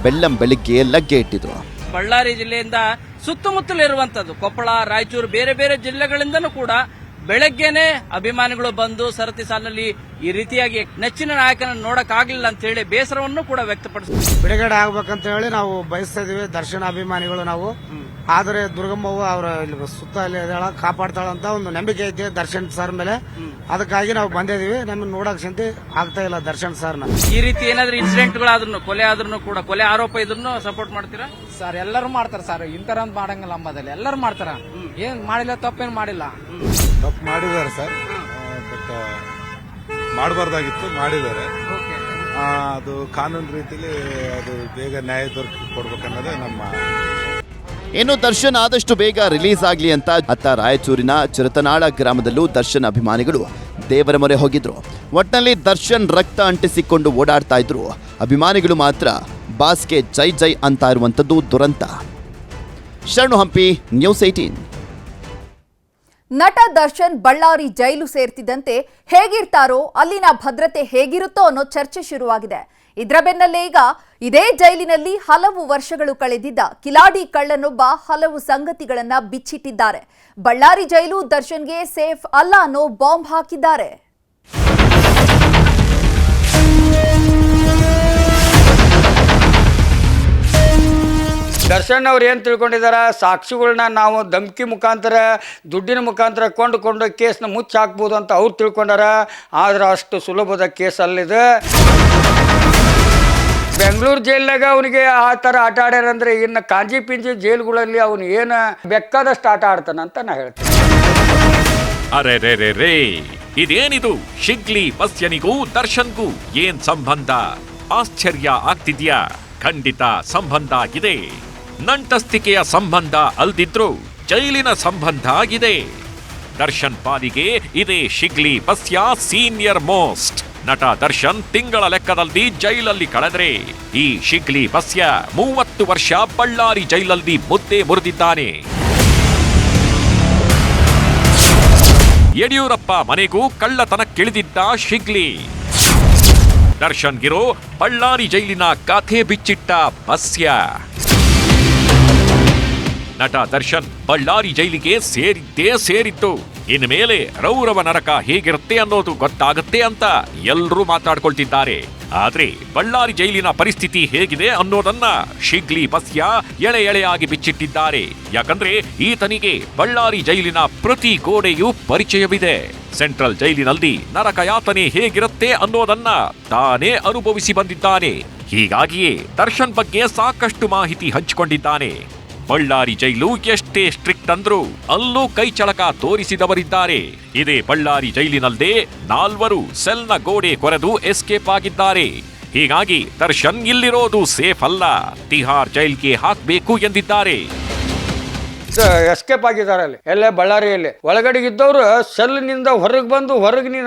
ಬೆಳ್ಳಂ ಬೆಳಿಗ್ಗೆ ಲಗ್ಗೆ ಇಟ್ಟಿದ್ರು. ಬಳ್ಳಾರಿ ಜಿಲ್ಲೆಯಿಂದ ಸುತ್ತಮುತ್ತಲಿರುವಂತದ್ದು ಕೊಪ್ಪಳ, ರಾಯಚೂರು, ಬೇರೆ ಬೇರೆ ಜಿಲ್ಲೆಗಳಿಂದನೂ ಕೂಡ ಬೆಳಗ್ಗೆನೆ ಅಭಿಮಾನಿಗಳು ಬಂದು ಸರತಿ ಸಾಲಿನಲ್ಲಿ ಈ ರೀತಿಯಾಗಿ ನೆಚ್ಚಿನ ನಾಯಕನ ನೋಡಕ್ ಆಗ್ಲಿಲ್ಲ ಅಂತ ಹೇಳಿ ಬೇಸರವನ್ನು ಕೂಡ ವ್ಯಕ್ತಪಡಿಸ್ತೀವಿ ಬಿಡುಗಡೆ ಆಗ್ಬೇಕಂತ ಹೇಳಿ ನಾವು ಬಯಸ್ತಾ ಇದೀವಿ. ದರ್ಶನ ಅಭಿಮಾನಿಗಳು ನಾವು. ಆದರೆ ದುರ್ಗಮ್ಮವ್ವ ಅವರ ಇಲ್ಲಿ ಸುತ್ತ ಅಲ್ಲಿ ಕಾಪಾಡ್ತಾಳ ಅಂತ ಒಂದು ನಂಬಿಕೆ ಐತೆ ದರ್ಶನ್ ಸರ್ ಮೇಲೆ. ಅದಕ್ಕಾಗಿ ನಾವು ಬಂದಿದೀವಿ ನಮ್ಗೆ ನೋಡಕ್ ಶಾಂತಿ ಆಗ್ತಾ ಇಲ್ಲ ದರ್ಶನ್ ಸರ್ನ. ಈ ರೀತಿ ಏನಾದ್ರೂ ಇನ್ಸಿಡೆಂಟ್ಗಳಾದ್ರೂ ಕೊಲೆ ಆದ್ರೂ ಕೂಡ ಕೊಲೆ ಆರೋಪ ಇದ್ರೂ ಸಪೋರ್ಟ್ ಮಾಡ್ತೀರಾ? ಸರ್ ಎಲ್ಲರೂ ಮಾಡ್ತಾರ ಸರ್. ಇಂತರ ಅಂತ ಮಾಡಂಗಿಲ್ಲ ಅಂಬದಲ್ಲಿ. ಎಲ್ಲರೂ ಮಾಡ್ತಾರ. ಏನ್ ಮಾಡಿಲ್ಲ ತಪ್ಪೇನ್ ಮಾಡಿಲ್ಲ. ತಪ್ಪು ಮಾಡಿದ್ದಾರೆ ಸರ್. ಬಟ್ ಮಾಡಬಾರ್ದಾಗಿತ್ತು ಮಾಡಿದ್ದಾರೆ. ಆ, ಅದು ಕಾನೂನು ರೀತಿಯಲ್ಲಿ ಅದು ಬೇಗ ನ್ಯಾಯ ದೊರಕಿ ಕೊಡ್ಬೇಕನ್ನೋದೇ ನಮ್ಮ ಇನ್ನು ದರ್ಶನ್ ಆದಷ್ಟು ಬೇಗ ರಿಲೀಸ್ ಆಗಲಿ ಅಂತ ಅತ್ತ ರಾಯಚೂರಿನ ಚಿರತನಾಳ ಗ್ರಾಮದಲ್ಲೂ ದರ್ಶನ್ ಅಭಿಮಾನಿಗಳು ದೇವರ ಮೊರೆ ಹೋಗಿದ್ರು. ಒಟ್ನಲ್ಲಿ ದರ್ಶನ್ ರಕ್ತ ಅಂಟಿಸಿಕೊಂಡು ಓಡಾಡ್ತಾ ಇದ್ರು. ಅಭಿಮಾನಿಗಳು ಮಾತ್ರ ಬಾಸ್ಗೆ ಜೈ ಜೈ ಅಂತ ಇರುವಂಥದ್ದು ದುರಂತ. ಶರಣು ಹಂಪಿ ನ್ಯೂಸ್ ಏಟೀನ್ ನಟ ದರ್ಶನ್ ಬಳ್ಳಾರಿ ಜೈಲು ಸೇರ್ತಿದ್ದಂತೆ ಹೇಗಿರ್ತಾರೋ, ಅಲ್ಲಿನ ಭದ್ರತೆ ಹೇಗಿರುತ್ತೋ ಅನ್ನೋ ಚರ್ಚೆ ಶುರುವಾಗಿದೆ. ಇದರ ಬೆನ್ನಲ್ಲೇ ಈಗ ಇದೇ ಜೈಲಿನಲ್ಲಿ ಹಲವು ವರ್ಷಗಳು ಕಳೆದಿದ್ದ ಕಿಲಾಡಿ ಕಳ್ಳನೊಬ್ಬ ಹಲವು ಸಂಗತಿಗಳನ್ನ ಬಿಚ್ಚಿಟ್ಟಿದ್ದಾರೆ. ಬಳ್ಳಾರಿ ಜೈಲು ದರ್ಶನ್ಗೆ ಸೇಫ್ ಅಲ್ಲ ಅನ್ನೋ ಬಾಂಬ್ ಹಾಕಿದ್ದಾರೆ. ದರ್ಶನ್ ಅವ್ರು ಏನು ತಿಳ್ಕೊಂಡಿದ್ದಾರೆ ಸಾಕ್ಷಿಗಳನ್ನ ನಾವು ಧಮ್ಕಿ ಮುಖಾಂತರ, ದುಡ್ಡಿನ ಮುಖಾಂತರ ಕೊಂಡುಕೊಂಡು ಕೇಸ್ನ ಮುಚ್ಚಿ ಹಾಕ್ಬೋದು ಅಂತ ಅವ್ರು ತಿಳ್ಕೊಂಡಾರ. ಆದ್ರೆ ಅಷ್ಟು ಸುಲಭದ ಕೇಸ್ ಅಲ್ಲಿದೆ. ಬೆಂಗಳೂರು ಜೈಲ್ನಾಗ ಅವನಿಗೆ ಆ ಥರ ಆಟ ಆಡ್ಯಾರಂದ್ರೆ ಇನ್ನು ಕಾಂಜಿ ಪಿಂಜಿ ಜೈಲ್ಗಳಲ್ಲಿ ಅವನು ಏನು ಬೇಕಾದಷ್ಟು ಆಟ ಆಡ್ತಾನಂತ ನಾ ಹೇಳ್ತೀನಿ. ಅರೆ ರೇ ರೇ ರೇ, ಇದೇನಿದು? ಶಿಗ್ಲಿ ಬಸ್ಯನಿಗೂ ದರ್ಶನ್ಗೂ ಏನ್ ಸಂಬಂಧ? ಆಶ್ಚರ್ಯ ಆಗ್ತಿದ್ಯಾ? ಖಂಡಿತ ಸಂಬಂಧ ಇದೆ ನಂಟಸ್ತಿಕೆಯ ಸಂಬಂಧ ಅಲ್ದಿದ್ರು ಜೈಲಿನ ಸಂಬಂಧ ಆಗಿದೆ. ದರ್ಶನ್ ಪಾಲಿಗೆ ಇದೇ ಶಿಗ್ಲಿ ಬಸ್ಯ ಸೀನಿಯರ್ ಮೋಸ್ಟ್. ನಟ ದರ್ಶನ್ ತಿಂಗಳ ಲೆಕ್ಕದಲ್ಲಿ ಜೈಲಲ್ಲಿ ಕಳೆದ್ರೆ ಈ ಶಿಗ್ಲಿ ಬಸ್ಯ ಮೂವತ್ತು ವರ್ಷ ಬಳ್ಳಾರಿ ಜೈಲಲ್ಲಿ ಮುದ್ದೆ ಮುರಿದಿದ್ದಾನೆ. ಯಡಿಯೂರಪ್ಪ ಮನೆಗೂ ಕಳ್ಳತನಕ್ಕಿಳಿದಿದ್ದ ಶಿಗ್ಲಿ. ದರ್ಶನ್ಗಿರೋ ಬಳ್ಳಾರಿ ಜೈಲಿನ ಕಥೆ ಬಿಚ್ಚಿಟ್ಟ ಬಸ್ಯ. ನಟ ದರ್ಶನ್ ಬಳ್ಳಾರಿ ಜೈಲಿಗೆ ಸೇರಿದ್ದೇ ಸೇರಿತ್ತು. ಇನ್ಮೇಲೆ ರೌರವ ನರಕ ಹೇಗಿರುತ್ತೆ ಅನ್ನೋದು ಗೊತ್ತಾಗುತ್ತೆ ಅಂತ ಎಲ್ಲರೂ ಮಾತಾಡ್ಕೊಳ್ತಿದ್ದಾರೆ. ಆದ್ರೆ ಬಳ್ಳಾರಿ ಜೈಲಿನ ಪರಿಸ್ಥಿತಿ ಹೇಗಿದೆ ಅನ್ನೋದನ್ನ ಶಿಗ್ಲಿ ಬಸ್ಯ ಎಳೆ ಎಳೆಯಾಗಿ ಬಿಚ್ಚಿಟ್ಟಿದ್ದಾರೆ. ಯಾಕಂದ್ರೆ ಈತನಿಗೆ ಬಳ್ಳಾರಿ ಜೈಲಿನ ಪ್ರತಿ ಗೋಡೆಯೂ ಪರಿಚಯವಿದೆ. ಸೆಂಟ್ರಲ್ ಜೈಲಿನಲ್ಲಿ ನರಕ ಯಾತನೆ ಹೇಗಿರುತ್ತೆ ಅನ್ನೋದನ್ನ ತಾನೇ ಅನುಭವಿಸಿ ಬಂದಿದ್ದಾನೆ. ಹೀಗಾಗಿಯೇ ದರ್ಶನ್ ಬಗ್ಗೆ ಸಾಕಷ್ಟು ಮಾಹಿತಿ ಹಂಚಿಕೊಂಡಿದ್ದಾನೆ. ಬಳ್ಳಾರಿ ಜೈಲು ಎಷ್ಟೇ ಸ್ಟ್ರಿಕ್ಟ್ ಅಂದ್ರೂ ಅಲ್ಲೂ ಕೈಚಳಕ ತೋರಿಸಿದವರಿದ್ದಾರೆ. ಇದೇ ಬಳ್ಳಾರಿ ಜೈಲಿನಲ್ಲದೆ ನಾಲ್ವರು ಸೆಲ್ನ ಗೋಡೆ ಕೊರೆದು ಎಸ್ಕೇಪ್ ಆಗಿದ್ದಾರೆ. ಹೀಗಾಗಿ ದರ್ಶನ್ ಇಲ್ಲಿರೋದು ಸೇಫ್ ಅಲ್ಲ. ತಿಹಾರ್ ಜೈಲ್ಗೆ ಹಾಕ್ಬೇಕು ಎಂದಿದ್ದಾರೆ. ಎಸ್ಕೇಪ್ ಆಗಿದ್ದಾರೆ ಅಲ್ಲಿ. ಎಲ್ಲೇ ಬಳ್ಳಾರಿಯಲ್ಲಿ. ಒಳಗಡೆ ಇದ್ದವರು ಸೆಲ್ನಿಂದ ಹೊರಗೆ ಬಂದು, ಹೊರಗೆ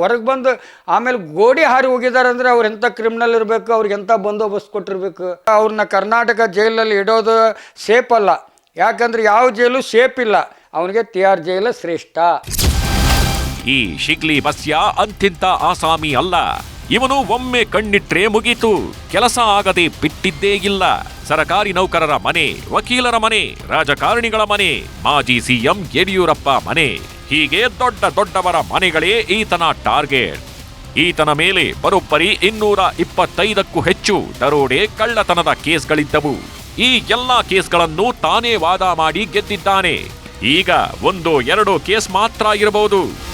ಹೊರಗೆ ಬಂದು ಆಮೇಲೆ ಗೋಡಿ ಹಾರಿ ಹೋಗಿದ್ದಾರೆ ಅಂದ್ರೆ ಅವ್ರು ಎಂಥ ಕ್ರಿಮಿನಲ್ ಇರಬೇಕು, ಅವ್ರಿಗೆ ಎಂಥ ಬಂದೋಬಸ್ತ್ ಕೊಟ್ಟಿರ್ಬೇಕು? ಅವ್ರನ್ನ ಕರ್ನಾಟಕ ಜೈಲಲ್ಲಿ ಇಡೋದು ಸೇಫ್ ಅಲ್ಲ. ಯಾಕಂದ್ರೆ ಯಾವ ಜೈಲು ಸೇಫ್ ಇಲ್ಲ. ಅವನಿಗೆ ಆರ್ ಜೈಲು ಶ್ರೇಷ್ಠ. ಈ ಶಿಗ್ಲಿ ಬಸ್ಯ ಅಂತಿಂತ ಆಸಾಮಿ ಅಲ್ಲ. ಇವನು ಒಮ್ಮೆ ಕಣ್ಣಿಟ್ರೆ ಮುಗೀತು. ಕೆಲಸ ಆಗದೆ ಬಿಟ್ಟಿದ್ದೇ ಇಲ್ಲ. ಸರಕಾರಿ ನೌಕರರ ಮನೆ, ವಕೀಲರ ಮನೆ, ರಾಜಕಾರಣಿಗಳ ಮನೆ, ಮಾಜಿ ಸಿಎಂ ಯಡಿಯೂರಪ್ಪ ಮನೆ. ಹೀಗೆ ದೊಡ್ಡ ದೊಡ್ಡವರ ಮನೆಗಳೇ ಈತನ ಟಾರ್ಗೆಟ್. ಈತನ ಮೇಲೆ ಬರೋಬ್ಬರಿ ಇನ್ನೂರ ಇಪ್ಪತ್ತೈದಕ್ಕೂ ಹೆಚ್ಚು ದರೋಡೆ ಕಳ್ಳತನದ ಕೇಸ್ಗಳಿದ್ದವು. ಈ ಎಲ್ಲಾ ಕೇಸ್ಗಳನ್ನು ತಾನೇ ವಾದ ಮಾಡಿ ಗೆದ್ದಿದ್ದಾನೆ. ಈಗ ಒಂದು, ಎರಡು ಕೇಸ್ ಮಾತ್ರ ಇರಬಹುದು.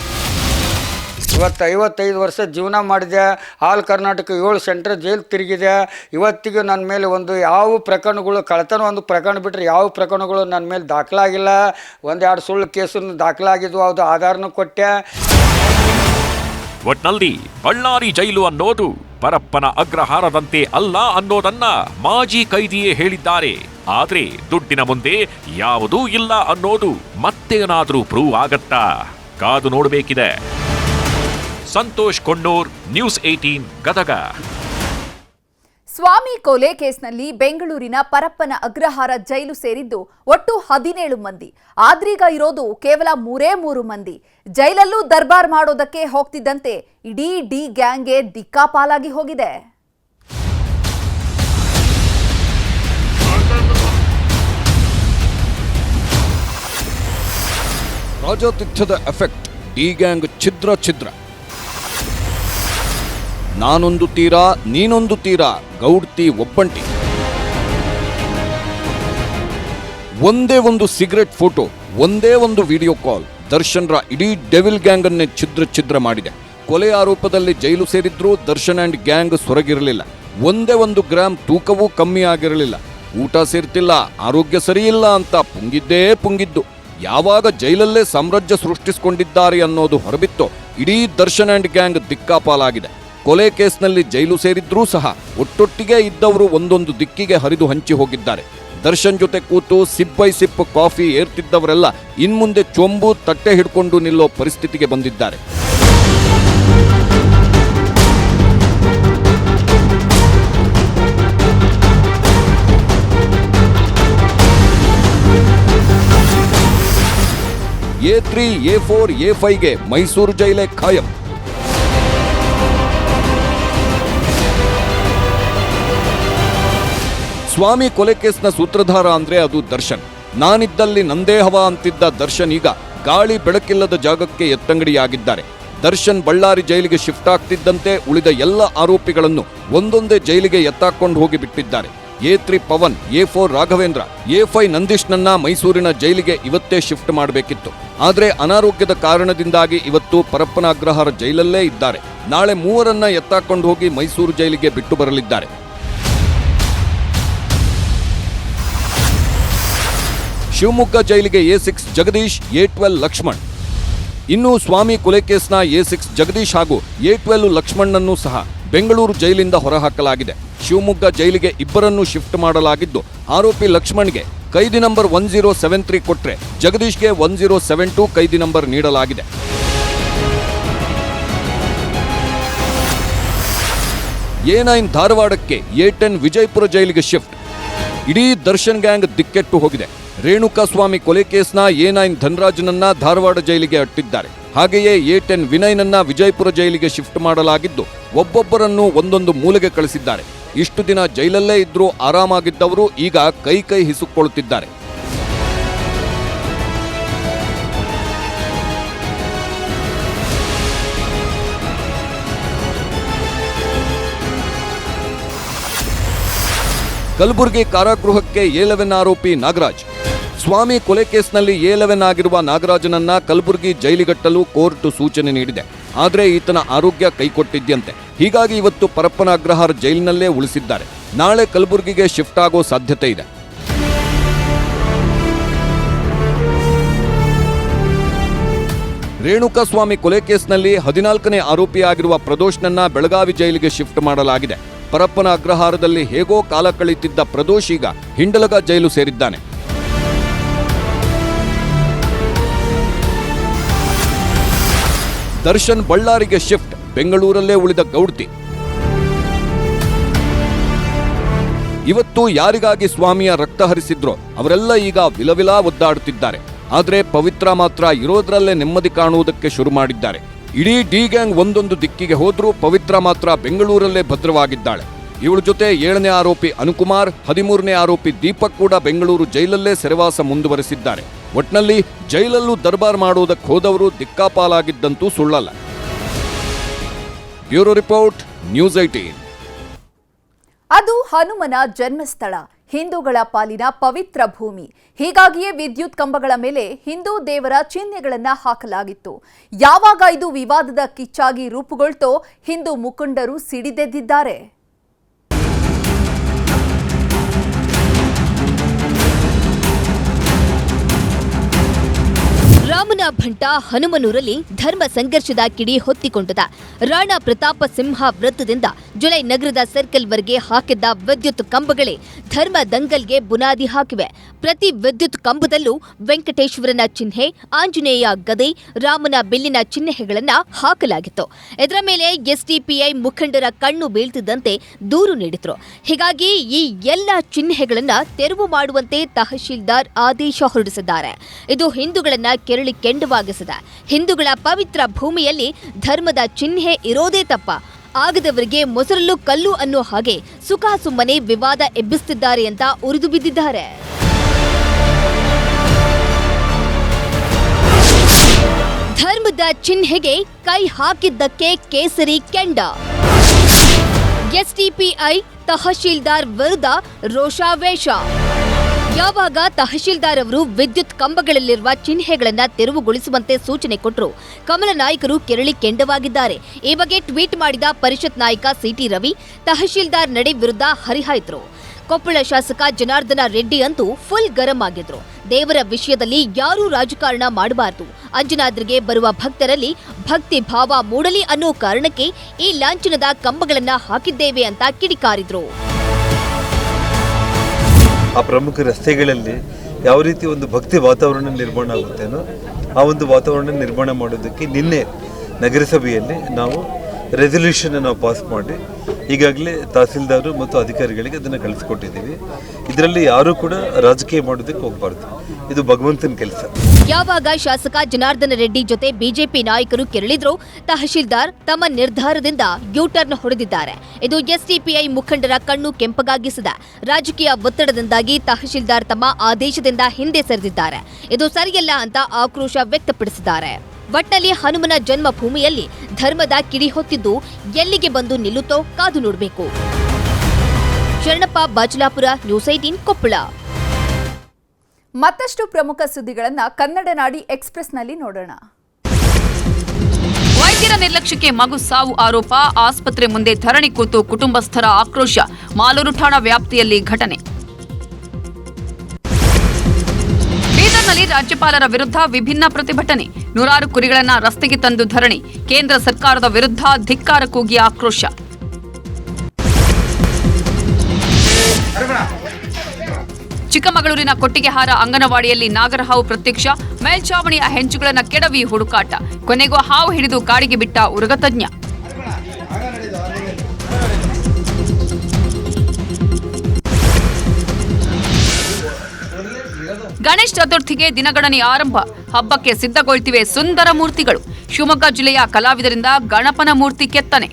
ಇವತ್ತು ಐವತ್ತೈದು ವರ್ಷ ಜೀವನ ಮಾಡಿದೆ. ಆಲ್ ಕರ್ನಾಟಕ ಏಳು ಸೆಂಟ್ರ್ ಜೈಲು ತಿರುಗಿದೆ. ಇವತ್ತಿಗೂ ನನ್ನ ಮೇಲೆ ಒಂದು ಯಾವ ಪ್ರಕರಣಗಳು ಕಳ್ತನ ಒಂದು ಪ್ರಕರಣ ಬಿಟ್ಟರೆ ಯಾವ ಪ್ರಕರಣಗಳು ನನ್ನ ಮೇಲೆ ದಾಖಲಾಗಿಲ್ಲ. ಒಂದೆರಡು ಸುಳ್ಳು ಕೇಸನ್ನು ದಾಖಲಾಗಿದ್ವು, ಅದು ಆಧಾರನೂ ಕೊಟ್ಟೆ. ಒಟ್ನಲ್ಲಿ ಬಳ್ಳಾರಿ ಜೈಲು ಅನ್ನೋದು ಪರಪ್ಪನ ಅಗ್ರಹಾರದಂತೆ ಅಲ್ಲ ಅನ್ನೋದನ್ನ ಮಾಜಿ ಕೈದಿಯೇ ಹೇಳಿದ್ದಾರೆ. ಆದ್ರೆ ದುಡ್ಡಿನ ಮುಂದೆ ಯಾವುದೂ ಇಲ್ಲ ಅನ್ನೋದು ಮತ್ತೇನಾದರೂ ಪ್ರೂವ್ ಆಗತ್ತಾ? ಕಾದು ನೋಡಬೇಕಿದೆ. Santosh Konnur news eighteen Gadag. ಸ್ವಾಮಿ ಕೊಲೆ ಕೇಸ್ನಲ್ಲಿ ಬೆಂಗಳೂರಿನ ಪರಪ್ಪನ ಅಗ್ರಹಾರ ಜೈಲು ಸೇರಿದ್ದು ಒಟ್ಟು ಹದಿನೇಳು ಮಂದಿ. ಆದ್ರೀಗ ಇರೋದು ಕೇವಲ ಮೂರೇ ಮೂರು ಮಂದಿ. ಜೈಲಲ್ಲೂ ದರ್ಬಾರ್ ಮಾಡೋದಕ್ಕೆ ಹೋಗ್ತಿದ್ದಂತೆ ಇಡೀ ಡಿ ಗ್ಯಾಂಗ್ಗೆ ದಿಕ್ಕಾಪಾಲಾಗಿ ಹೋಗಿದೆ. ರಾಜಾತಿಥ್ಯದ ಎಫೆಕ್ಟ್ ಡಿ ಗ್ಯಾಂಗ್ ಛಿದ್ರ ಛಿದ್ರ. ನಾನೊಂದು ತೀರ, ನೀನೊಂದು ತೀರ, ಗೌಡ್ತಿ ಒಬ್ಬಂಟಿ ಒಂದೇ ಒಂದು ಸಿಗರೆಟ್ ಫೋಟೋ, ಒಂದೇ ಒಂದು ವಿಡಿಯೋ ಕಾಲ್ ದರ್ಶನ್ರ ಇಡೀ ಡೆವಿಲ್ ಗ್ಯಾಂಗ್ ಅನ್ನೇ ಛಿದ್ರ ಛಿದ್ರ ಮಾಡಿದೆ. ಕೊಲೆ ಆರೋಪದಲ್ಲಿ ಜೈಲು ಸೇರಿದ್ರೂ ದರ್ಶನ್ ಅಂಡ್ ಗ್ಯಾಂಗ್ ಸೊರಗಿರಲಿಲ್ಲ. ಒಂದೇ ಒಂದು ಗ್ರಾಮ್ ತೂಕವೂ ಕಮ್ಮಿ ಆಗಿರಲಿಲ್ಲ. ಊಟ ಸೇರ್ತಿಲ್ಲ, ಆರೋಗ್ಯ ಸರಿಯಿಲ್ಲ ಅಂತ ಪುಂಗಿದ್ದೇ ಪುಂಗಿದ್ದು. ಯಾವಾಗ ಜೈಲಲ್ಲೇ ಸಾಮ್ರಾಜ್ಯ ಸೃಷ್ಟಿಸಿಕೊಂಡಿದ್ದಾರೆ ಅನ್ನೋದು ಹೊರಬಿತ್ತೋ, ಇಡೀ ದರ್ಶನ್ ಅಂಡ್ ಗ್ಯಾಂಗ್ ದಿಕ್ಕಾಪಾಲಾಗಿದೆ. ಕೊಲೆ ಕೇಸ್ನಲ್ಲಿ ಜೈಲು ಸೇರಿದ್ರೂ ಸಹ ಒಟ್ಟೊಟ್ಟಿಗೆ ಇದ್ದವರು ಒಂದೊಂದು ದಿಕ್ಕಿಗೆ ಹರಿದು ಹಂಚಿ ಹೋಗಿದ್ದಾರೆ. ದರ್ಶನ್ ಜೊತೆ ಕೂತು ಸಿಪ್ ಬೈ ಸಿಪ್ ಕಾಫಿ ಏರ್ತಿದ್ದವರೆಲ್ಲ ಇನ್ಮುಂದೆ ಚೊಂಬು ತಟ್ಟೆ ಹಿಡ್ಕೊಂಡು ನಿಲ್ಲೋ ಪರಿಸ್ಥಿತಿಗೆ ಬಂದಿದ್ದಾರೆ. A three, A four, A ಫೈವ್ಗೆ Mysuru ಜೈಲೇ ಖಾಯಂ. ಸ್ವಾಮಿ ಕೊಲೆ ಕೇಸ್ನ ಸೂತ್ರಧಾರ ಅಂದ್ರೆ ಅದು ದರ್ಶನ್. ನಾನಿದ್ದಲ್ಲಿ ನಂದೇ ಹವ ಅಂತಿದ್ದ ದರ್ಶನ್ ಈಗ ಗಾಳಿ ಬೆಳಕಿಲ್ಲದ ಜಾಗಕ್ಕೆ ಎತ್ತಂಗಡಿಯಾಗಿದ್ದಾರೆ. ದರ್ಶನ್ ಬಳ್ಳಾರಿ ಜೈಲಿಗೆ ಶಿಫ್ಟ್ ಆಗ್ತಿದ್ದಂತೆ ಉಳಿದ ಎಲ್ಲ ಆರೋಪಿಗಳನ್ನು ಒಂದೊಂದೇ ಜೈಲಿಗೆ ಎತ್ತಾಕೊಂಡು ಹೋಗಿ ಬಿಟ್ಟಿದ್ದಾರೆ A three Pavan, A four Raghavendra, A five ನಂದೀಶ್ನನ್ನ ಮೈಸೂರಿನ ಜೈಲಿಗೆ ಇವತ್ತೇ ಶಿಫ್ಟ್ ಮಾಡಬೇಕಿತ್ತು. ಆದರೆ ಅನಾರೋಗ್ಯದ ಕಾರಣದಿಂದಾಗಿ ಇವತ್ತು ಪರಪ್ಪನ ಅಗ್ರಹಾರ ಜೈಲಲ್ಲೇ ಇದ್ದಾರೆ. ನಾಳೆ ಮೂವರನ್ನ ಎತ್ತಾಕೊಂಡು ಹೋಗಿ ಮೈಸೂರು ಜೈಲಿಗೆ ಬಿಟ್ಟು ಬರಲಿದ್ದಾರೆ. ಶಿವಮೊಗ್ಗ ಜೈಲಿಗೆ A six Jagadish, A twelve Lakshman. ಇನ್ನು ಸ್ವಾಮಿ ಕೊಲೆ ಕೇಸ್ನ ಎ ಸಿಕ್ಸ್ ಜಗದೀಶ್ ಹಾಗೂ ಎ ಟ್ವೆಲ್ ಲಕ್ಷ್ಮಣ್ಣನ್ನು ಸಹ ಬೆಂಗಳೂರು ಜೈಲಿಂದ ಹೊರಹಾಕಲಾಗಿದೆ. ಶಿವಮೊಗ್ಗ ಜೈಲಿಗೆ ಇಬ್ಬರನ್ನು ಶಿಫ್ಟ್ ಮಾಡಲಾಗಿದ್ದು, ಆರೋಪಿ ಲಕ್ಷ್ಮಣ್ಗೆ ಕೈದಿ number one zero seven three ಕೊಟ್ಟರೆ ಜಗದೀಶ್ಗೆ ಒನ್ ಜೀರೋ ಸೆವೆನ್ ಟೂ ಕೈದಿ ನಂಬರ್ ನೀಡಲಾಗಿದೆ. ಎ ನೈನ್ ಧಾರವಾಡಕ್ಕೆ ಎ ಟೆನ್ ವಿಜಯಪುರ ಜೈಲಿಗೆ ಶಿಫ್ಟ್. ಇಡೀ ದರ್ಶನ್ ಗ್ಯಾಂಗ್ ದಿಕ್ಕೆಟ್ಟು ಹೋಗಿದೆ. ರೇಣುಕಾ ಸ್ವಾಮಿ ಕೊಲೆ ಕೇಸ್ನ ಎ ನೈನ್ ಧನರಾಜ್ನನ್ನ ಧಾರವಾಡ ಜೈಲಿಗೆ ಅಟ್ಟಿದ್ದಾರೆ. ಹಾಗೆಯೇ ಎ ಟೆನ್ ವಿನಯ್ನನ್ನ ವಿಜಯಪುರ ಜೈಲಿಗೆ ಶಿಫ್ಟ್ ಮಾಡಲಾಗಿದ್ದು, ಒಬ್ಬೊಬ್ಬರನ್ನು ಒಂದೊಂದು ಮೂಲೆಗೆ ಕಳಿಸಿದ್ದಾರೆ. ಇಷ್ಟು ದಿನ ಜೈಲಲ್ಲೇ ಇದ್ರೂ ಆರಾಮಾಗಿದ್ದವರು ಈಗ ಕೈ ಕೈ ಹಿಸುಕೊಳ್ಳುತ್ತಿದ್ದಾರೆ ಕಲಬುರಗಿ ಕಾರಾಗೃಹಕ್ಕೆ ಏಲೆವೆನ್ ಆರೋಪಿ ನಾಗರಾಜ್. ಸ್ವಾಮಿ ಕೊಲೆ ಕೇಸ್ನಲ್ಲಿ ಏಲೆವೆನ್ ಆಗಿರುವ ನಾಗರಾಜನನ್ನ ಕಲಬುರಗಿ ಜೈಲಿಗಟ್ಟಲು ಕೋರ್ಟ್ ಸೂಚನೆ ನೀಡಿದೆ. ಆದರೆ ಈತನ ಆರೋಗ್ಯ ಕೈಕೊಟ್ಟಿದ್ಯಂತೆ. ಹೀಗಾಗಿ ಇವತ್ತು ಪರಪ್ಪನ ಅಗ್ರಹಾರ್ ಜೈಲಿನಲ್ಲೇ ಉಳಿಸಿದ್ದಾರೆ. ನಾಳೆ ಕಲಬುರಗಿಗೆ ಶಿಫ್ಟ್ ಆಗೋ ಸಾಧ್ಯತೆ ಇದೆ. ರೇಣುಕಾಸ್ವಾಮಿ ಕೊಲೆ ಕೇಸ್ನಲ್ಲಿ ಹದಿನಾಲ್ಕನೇ ಆರೋಪಿಯಾಗಿರುವ ಪ್ರದೋಷ್ನನ್ನ ಬೆಳಗಾವಿ ಜೈಲಿಗೆ ಶಿಫ್ಟ್ ಮಾಡಲಾಗಿದೆ. ಪರಪ್ಪನ ಅಗ್ರಹಾರದಲ್ಲಿ ಹೇಗೋ ಕಾಲ ಕಳೀತಿದ್ದ ಪ್ರದೋಷ್ ಈಗ ಹಿಂಡಲಗ ಜೈಲು ಸೇರಿದ್ದಾನೆ. ದರ್ಶನ್ ಬಳ್ಳಾರಿಗೆ ಶಿಫ್ಟ್, ಬೆಂಗಳೂರಲ್ಲೇ ಉಳಿದ ಗೌಡ್ತಿ. ಇವತ್ತು ಯಾರಿಗಾಗಿ ಸ್ವಾಮಿಯ ರಕ್ತ ಹರಿಸಿದ್ರೋ ಅವರೆಲ್ಲ ಈಗ ವಿಲವಿಲ ಒದ್ದಾಡುತ್ತಿದ್ದಾರೆ. ಆದರೆ ಪವಿತ್ರ ಮಾತ್ರ ಇರೋದ್ರಲ್ಲೇ ನೆಮ್ಮದಿ ಕಾಣುವುದಕ್ಕೆ ಶುರು ಮಾಡಿದ್ದಾರೆ. ಇಡೀ ಡಿ ಗ್ಯಾಂಗ್ ಒಂದೊಂದು ದಿಕ್ಕಿಗೆ ಹೋದ್ರೂ ಪವಿತ್ರ ಮಾತ್ರ ಬೆಂಗಳೂರಲ್ಲೇ ಭದ್ರವಾಗಿದ್ದಾಳೆ. ಇವಳ ಜೊತೆ ಏಳನೇ ಆರೋಪಿ ಅನುಕುಮಾರ್, ಹದಿಮೂರನೇ ಆರೋಪಿ ದೀಪಕ್ ಕೂಡ ಬೆಂಗಳೂರು ಜೈಲಲ್ಲೇ ಸೆರೆವಾಸ ಮುಂದುವರೆಸಿದ್ದಾರೆ. ಒಟ್ನಲ್ಲಿ ಜೈಲಲ್ಲೂ ದರ್ಬಾರ್ ಮಾಡುವುದಕ್ಕೆ ಹೋದವರು ದಿಕ್ಕಾಪಾಲಾಗಿದ್ದಂತೂ ಸುಳ್ಳಲ್ಲ. ಬ್ಯೂರೋ ರಿಪೋರ್ಟ್, ನ್ಯೂಸ್ ಐಟೀನ್ ಅದು ಹನುಮನ ಜನ್ಮಸ್ಥಳ, ಹಿಂದೂಗಳ ಪಾಲಿನ ಪವಿತ್ರ ಭೂಮಿ. ಹೀಗಾಗಿಯೇ ವಿದ್ಯುತ್ ಕಂಬಗಳ ಮೇಲೆ ಹಿಂದೂ ದೇವರ ಚಿಹ್ನೆಗಳನ್ನ ಹಾಕಲಾಗಿತ್ತು. ಯಾವಾಗ ಇದು ವಿವಾದದ ಕಿಚ್ಚಾಗಿ ರೂಪುಗೊಳ್ತೋ ಹಿಂದೂ ಮುಖಂಡರು ಸಿಡಿದೆದ್ದಿದ್ದಾರೆ. ರಾಮನ ಭಂಟ ಹನುಮನೂರಲ್ಲಿ ಧರ್ಮ ಸಂಘರ್ಷದ ಕಿಡಿ ಹೊತ್ತಿಕೊಂಡದ. ರಾಣಾ ಪ್ರತಾಪ ಸಿಂಹ ವೃತ್ತದಿಂದ ಜುಲೈ ನಗರದ ಸರ್ಕಲ್ವರೆಗೆ ಹಾಕಿದ್ದ ವಿದ್ಯುತ್ ಕಂಬಗಳೇ ಧರ್ಮ ದಂಗಲ್ಗೆ ಬುನಾದಿ ಹಾಕಿವೆ. ಪ್ರತಿ ವಿದ್ಯುತ್ ಕಂಬದಲ್ಲೂ ವೆಂಕಟೇಶ್ವರನ ಚಿಹ್ನೆ, ಆಂಜನೇಯ ಗದೆ, ರಾಮನ ಬಿಲ್ಲಿನ ಚಿಹ್ನೆಗಳನ್ನ ಹಾಕಲಾಗಿತ್ತು. ಇದರ ಮೇಲೆ ಎಸ್ಡಿಪಿಐ ಮುಖಂಡರ ಕಣ್ಣು ಬೀಳ್ತಿದ್ದಂತೆ ದೂರು ನೀಡಿದ್ರು. ಹೀಗಾಗಿ ಈ ಎಲ್ಲ ಚಿಹ್ನೆಗಳನ್ನ ತೆರವು ಮಾಡುವಂತೆ ತಹಶೀಲ್ದಾರ್ ಆದೇಶ ಹೊರಡಿಸಿದ್ದಾರೆ. ಇದು ಹಿಂದೂಗಳನ್ನ ಕೆರಳಿ ಕೆಂಡವಾಗಿಸಿದೆ ಹಿಂದೂಗಳ ಪವಿತ್ರ ಭೂಮಿಯಲ್ಲಿ ಧರ್ಮದ ಚಿಹ್ನೆ ಇರೋದೇ ತಪ್ಪ. ಆಗದವರಿಗೆ ಮೊಸರಲ್ಲೂ, ಕಲ್ಲು ಅನ್ನೋ ಹಾಗೆ ಸುಖ ಸುಮ್ಮನೆ ವಿವಾದ ಎಬ್ಬಿಸುತ್ತಿದ್ದಾರೆ ಅಂತ ಉರಿದು ಬಿದ್ದಿದ್ದಾರೆ. ಧರ್ಮದ ಚಿಹ್ನೆಗೆ ಕೈ ಹಾಕಿದ್ದಕ್ಕೆ ಕೇಸರಿ ಕೆಂಡ. ಎಸ್ಟಿಪಿಐ ತಹಶೀಲ್ದಾರ್ ವಿರುದ್ಧ ರೋಷಾವೇಶ. ಯಾವಾಗ ತಹಶೀಲ್ದಾರ್ ಅವರು ವಿದ್ಯುತ್ ಕಂಬಗಳಲ್ಲಿರುವ ಚಿಹ್ನೆಗಳನ್ನು ತೆರವುಗೊಳಿಸುವಂತೆ ಸೂಚನೆ ಕೊಟ್ಟರು ಕಮಲ ನಾಯಕರು ಕೆರಳಿ ಕೆಂಡವಾಗಿದ್ದಾರೆ. ಈ ಬಗ್ಗೆ ಟ್ವೀಟ್ ಮಾಡಿದ ಪರಿಷತ್ ನಾಯಕ ಸಿಟಿ ರವಿ, ತಹಶೀಲ್ದಾರ್ ನಡೆ ವಿರುದ್ಧ ಹರಿಹಾಯ್ದ್ರು ಕೊಪ್ಪಳ ಶಾಸಕ ಜನಾರ್ದನ ರೆಡ್ಡಿ ಅಂತೂ ಫುಲ್ ಗರಂ ಆಗಿದ್ರು. ದೇವರ ವಿಷಯದಲ್ಲಿ ಯಾರೂ ರಾಜಕಾರಣ ಮಾಡಬಾರದು. ಅಂಜನಾದ್ರಿಗೆ ಬರುವ ಭಕ್ತರಲ್ಲಿ ಭಕ್ತಿ ಭಾವ ಮೂಡಲಿ ಅನ್ನೋ ಕಾರಣಕ್ಕೆ ಈ ಲಾಂಛನದ ಕಂಬಗಳನ್ನ ಹಾಕಿದ್ದೇವೆ ಅಂತ ಕಿಡಿಕಾರಿದ್ರು. ಆ ಪ್ರಮುಖ ರಸ್ತೆಗಳಲ್ಲಿ ಯಾವ ರೀತಿ ಒಂದು ಭಕ್ತಿ ವಾತಾವರಣ ನಿರ್ಮಾಣ ಆಗುತ್ತೇನೋ ಆ ಒಂದು ವಾತಾವರಣ ನಿರ್ಮಾಣ ಮಾಡೋದಕ್ಕೆ ನಿನ್ನೆ ನಗರಸಭೆಯಲ್ಲಿ ನಾವು ರೆಸಲ್ಯೂಷನ್ ನಾವು ಪಾಸ್ ಮಾಡಿ, ಈಗಾಗಲೇ ತಹಸೀಲ್ದಾರು ಮತ್ತು ಅಧಿಕಾರಿಗಳಿಗೆ ಅದನ್ನು ಕಳಿಸ್ಕೊಟ್ಟಿದ್ದೀವಿ. ಇದರಲ್ಲಿ ಯಾರೂ ಕೂಡ ರಾಜಕೀಯ ಮಾಡೋದಕ್ಕೆ ಹೋಗಬಾರ್ದು. ಇದು ಭಗವಂತನ ಕೆಲಸ. ಯಾವಾಗ ಶಾಸಕ ಜನಾರ್ದನ ರೆಡ್ಡಿ ಜೊತೆ ಬಿಜೆಪಿ ನಾಯಕರು ಕೆರಳಿದ್ರು ತಹಶೀಲ್ದಾರ್ ತಮ್ಮ ನಿರ್ಧಾರದಿಂದ ಯೂಟರ್ನ್ ಹೊಡೆದಿದ್ದಾರೆ. ಇದು ಎಸ್ಡಿಪಿಐ ಮುಖಂಡರ ಕಣ್ಣು ಕೆಂಪಗಾಗಿಸಿದೆ. ರಾಜಕೀಯ ಒತ್ತಡದಿಂದಾಗಿ ತಹಶೀಲ್ದಾರ್ ತಮ್ಮ ಆದೇಶದಿಂದ ಹಿಂದೆ ಸರಿದಿದ್ದಾರೆ. ಇದು ಸರಿಯಲ್ಲ ಅಂತ ಆಕ್ರೋಶ ವ್ಯಕ್ತಪಡಿಸಿದ್ದಾರೆ. ಒಟ್ಟಲ್ಲಿ ಹನುಮನ ಜನ್ಮಭೂಮಿಯಲ್ಲಿ ಧರ್ಮದ ಕಿಡಿ ಹೊತ್ತಿದ್ದು ಎಲ್ಲಿಗೆ ಬಂದು ನಿಲ್ಲುತ್ತೋ ಕಾದು ನೋಡಬೇಕು. Sharanappa Bajalapura news eighteen Koppal. ಮತ್ತಷ್ಟು ಪ್ರಮುಖ ಸುದ್ದಿಗಳನ್ನ ಕನ್ನಡ ನಾಡಿ ಎಕ್ಸ್ಪ್ರೆಸ್ನಲ್ಲಿ ನೋಡೋಣ. ವೈದ್ಯರ ನಿರ್ಲಕ್ಷ್ಯಕ್ಕೆ ಮಗು ಸಾವು ಆರೋಪ ಆಸ್ಪತ್ರೆ ಮುಂದೆ ಧರಣಿ ಕೂತು ಕುಟುಂಬಸ್ಥರ ಆಕ್ರೋಶ ಮಾಲೂರು ಠಾಣಾ ವ್ಯಾಪ್ತಿಯಲ್ಲಿ ಘಟನೆ. ಬೀದರ್ನಲ್ಲಿ ರಾಜ್ಯಪಾಲರ ವಿರುದ್ಧ ವಿಭಿನ್ನ ಪ್ರತಿಭಟನೆ ನೂರಾರು ಕುರಿಗಳನ್ನ ರಸ್ತೆಗೆ ತಂದು ಧರಣಿ ಕೇಂದ್ರ ಸರ್ಕಾರದ ವಿರುದ್ಧ ಧಿಕ್ಕಾರ ಕೂಗಿ ಆಕ್ರೋಶ. ಚಿಕ್ಕಮಗಳೂರಿನ ಕೊಟ್ಟಿಗೆಹಾರ ಅಂಗನವಾಡಿಯಲ್ಲಿ ನಾಗರಹಾವು ಪ್ರತ್ಯಕ್ಷ ಮೇಲ್ಚಾವಣಿಯ ಹೆಂಚುಗಳನ್ನು ಕೆಡವಿ ಹುಡುಕಾಟ. ಕೊನೆಗೂ ಹಾವು ಹಿಡಿದು ಕಾಡಿಗೆ ಬಿಟ್ಟ ಉರಗತಜ್ಞ ಗಣೇಶ ಚತುರ್ಥಿಗೆ ದಿನಗಣನೆ ಆರಂಭ. ಹಬ್ಬಕ್ಕೆ ಸಿದ್ಧಗೊಳ್ತಿವೆ ಸುಂದರ ಮೂರ್ತಿಗಳು. ಶಿವಮೊಗ್ಗ ಜಿಲ್ಲೆಯ ಕಲಾವಿದರಿಂದ ಗಣಪನ ಮೂರ್ತಿ ಕೆತ್ತನೆ.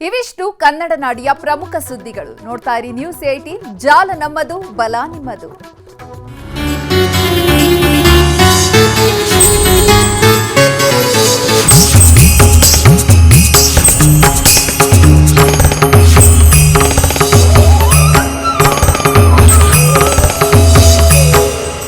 ಇವಿಷ್ಟು ಕನ್ನಡ ನಾಡಿಯ ಪ್ರಮುಖ ಸುದ್ದಿಗಳು. ನೋಡ್ತಾ ಇರಿ ನ್ಯೂಸ್ ಏಯ್ಟೀನ್ ಜಾಲ ನಮ್ಮದು ಬಲ ನಿಮ್ಮದು.